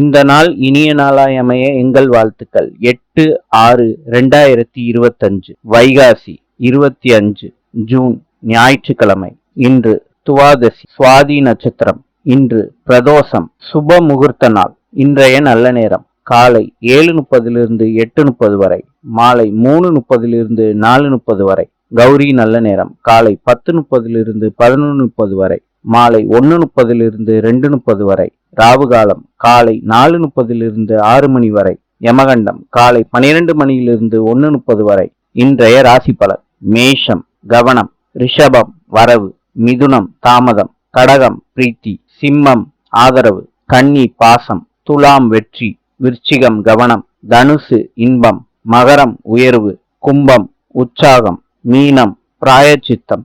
இந்த நாள் இனிய நாளாய் அமைய எங்கள் வாழ்த்துக்கள். எட்டு ஆறு ரெண்டாயிரத்தி இருபத்தஞ்சு வைகாசி இருபத்தி அஞ்சு ஜூன் ஞாயிற்றுக்கிழமை. இன்று துவாதசி சுவாதி நட்சத்திரம். இன்று பிரதோஷம் சுப முகூர்த்த நாள். இன்றைய நல்ல நேரம் காலை ஏழு முப்பதிலிருந்து எட்டு முப்பது வரை மாலை மூணு முப்பதிலிருந்து நாலு முப்பது வரை. கௌரி நல்ல நேரம் காலை பத்து முப்பதிலிருந்து பதினொன்று முப்பது வரை. மாலை ஒன்று முப்பதிலிருந்து ரெண்டு முப்பது வரை ராவு காலம் காலை நாலு முப்பதிலிருந்து ஆறு மணி வரை யமகண்டம் காலை பனிரெண்டு மணியிலிருந்து ஒன்று முப்பது வரை. இன்றைய ராசி பலன் மேஷம் கவனம் ரிஷபம் வரவு மிதுனம் தாமதம் கடகம் பிரீத்தி சிம்மம் ஆதரவு கன்னி பாசம் துலாம் வெற்றி விருச்சிகம் கவனம் தனுசு இன்பம் மகரம் உயர்வு கும்பம் உற்சாகம் மீனம் பிராயச்சித்தம்